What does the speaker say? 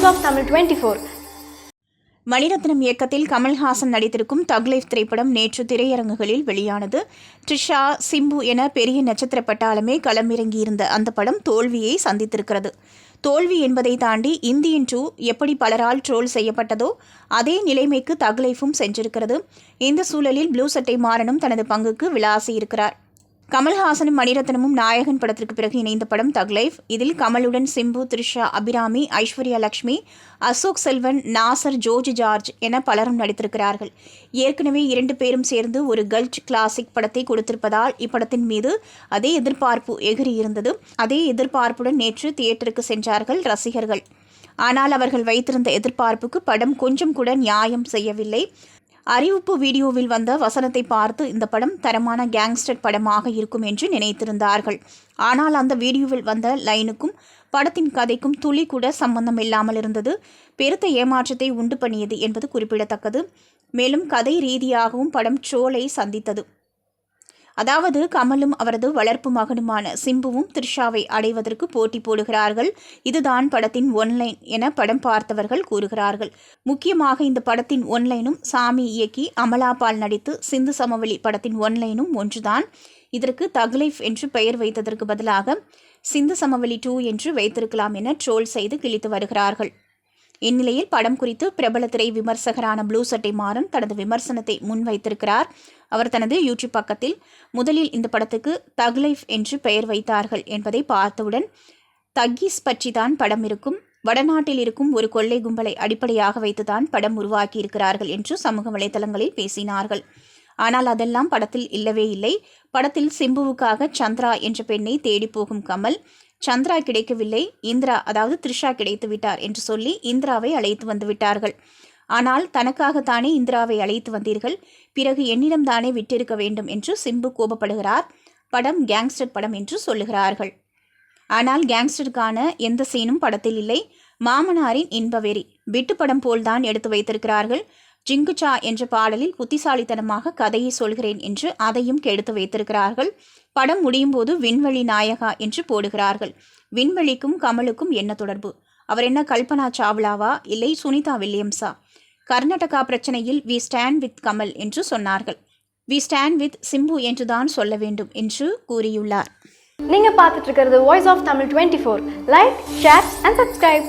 Of Tamil twenty four Maniratnam இயக்கத்தில் Kamal Haasan நடித்திருக்கும் Thug Life திரைப்படம் நேற்று திரையரங்குகளில் வெளியானது. ட்ரிஷா சிம்பு என பெரிய நட்சத்திர பட்டாளமே களமிறங்கியிருந்த அந்த படம் தோல்வியை சந்தித்திருக்கிறது. தோல்வி என்பதை தாண்டி இந்தியன் டூ எப்படி பலரால் ட்ரோல் செய்யப்பட்டதோ அதே நிலைமைக்கு தக்லைஃபும் சென்றிருக்கிறது. இந்த சூழலில் ப்ளூ சட்டை மாறனும் தனது பங்குக்கு விளாசியிருக்கிறார். கமல்ஹாசனும் மணிரத்னமும் நாயகன் படத்திற்கு பிறகு இணைந்த படம் தக் லைஃப் இதில் கமலுடன் சிம்பு த்ரிஷா அபிராமி ஐஸ்வர்யா லக்ஷ்மி அசோக் செல்வன் நாசர் ஜோர்ஜ் ஜார்ஜ் என பலரும் நடித்திருக்கிறார்கள். ஏற்கனவே இரண்டு பேரும் சேர்ந்து ஒரு கல்ட் கிளாசிக் படத்தை கொடுத்திருப்பதால் இப்படத்தின் மீது அதே எதிர்பார்ப்பு எகிரி இருந்தது அதே எதிர்பார்ப்புடன் நேற்று தியேட்டருக்கு சென்றார்கள் ரசிகர்கள். ஆனால் அவர்கள் வைத்திருந்த எதிர்பார்ப்புக்கு படம் கொஞ்சம் கூட நியாயம் செய்யவில்லை. அறிவிப்பு வீடியோவில் வந்த வசனத்தை பார்த்து இந்த படம் தரமான கேங்ஸ்டர் படமாக இருக்கும் என்று நினைத்திருந்தார்கள். ஆனால் அந்த வீடியோவில் வந்த லைனுக்கும் படத்தின் கதைக்கும் துளி கூட சம்பந்தம் இல்லாமல் இருந்தது. பெருத்த ஏமாற்றத்தை உண்டு பண்ணியது என்பது குறிப்பிடத்தக்கது. மேலும் கதை ரீதியாகவும் படம் ட்ரோலை சந்தித்தது. அதாவது கமலும் அவரது வளர்ப்பு மகனுமான சிம்புவும் த்ரிஷாவை அடைவதற்கு போட்டி போடுகிறார்கள். இதுதான் படத்தின் ஒன்லைன் என படம் பார்த்தவர்கள் கூறுகிறார்கள். முக்கியமாக இந்த படத்தின் ஒன்லைனும் சாமி இயக்கி அமலாபால் நடித்து சிந்து சமவெளி படத்தின் ஒன்லைனும் ஒன்றுதான். இதற்கு தக்லைஃப் என்று பெயர் வைத்ததற்கு பதிலாக சிந்து சமவெளி டூ என்று வைத்திருக்கலாம் என ட்ரோல் செய்து கிழித்து வருகிறார்கள். இந்நிலையில் படம் குறித்து பிரபல திரை விமர்சகரான ப்ளூ சட்டை மாறன் தனது விமர்சனத்தை முன்வைத்திருக்கிறார். அவர் தனது யூடியூப் பக்கத்தில் முதலில் இந்த படத்துக்கு தக் லைஃப் என்று பெயர் வைத்தார்கள் என்பதை பார்த்தவுடன் தக்கீஸ் பற்றி தான் படம் இருக்கும் வடநாட்டில் இருக்கும் ஒரு கொள்ளை கும்பலை அடிப்படையாக வைத்துதான் படம் உருவாக்கியிருக்கிறார்கள் என்று சமூக வலைதளங்களில் பேசினார்கள். ஆனால் அதெல்லாம் படத்தில் இல்லவே இல்லை. படத்தில் சிம்புவுக்காக சந்திரா என்ற பெண்ணை தேடி போகும் கமல் சந்திரா கிடைக்கவில்லை இந்திரா அதாவது த்ரிஷா கிடைத்து விட்டார் என்று சொல்லி இந்திராவை அழைத்து வந்து விட்டார்கள். ஆனால் தனக்காகத்தானே இந்திராவை அழைத்து வந்தீர்கள். பிறகு என்னிடம்தானே விட்டிருக்க வேண்டும் என்று சிம்பு கோபப்படுகிறார். படம் கேங்ஸ்டர் படம் என்று சொல்லுகிறார்கள். ஆனால் கேங்ஸ்டருக்கான எந்த சீனும் படத்தில் இல்லை. மாமனாரின் இன்பவெறி விட்டு படம் போல்தான் எடுத்து வைத்திருக்கிறார்கள். ஜிங்குச்சா என்ற பாடலில் புத்திசாலித்தனமாக கதையை சொல்கிறேன் என்று அதையும் கெடுத்து வைத்திருக்கிறார்கள். படம் முடியும் போது விண்வெளி நாயகா என்று போடுகிறார்கள். விண்வெளிக்கும் கமலுக்கும் என்ன தொடர்பு? அவர் என்ன கல்பனா சாவ்லாவா? இல்லை சுனிதா வில்லியம்ஸா? கர்நாடகா பிரச்சனையில் வி ஸ்டாண்ட் வித் கமல் என்று சொன்னார்கள். வி ஸ்டாண்ட் வித் சிம்பு என்றுதான் சொல்ல வேண்டும் என்று கூறியுள்ளார். நீங்க பார்த்துட்டு இருக்கிறது voice of Tamil twenty four like share and subscribe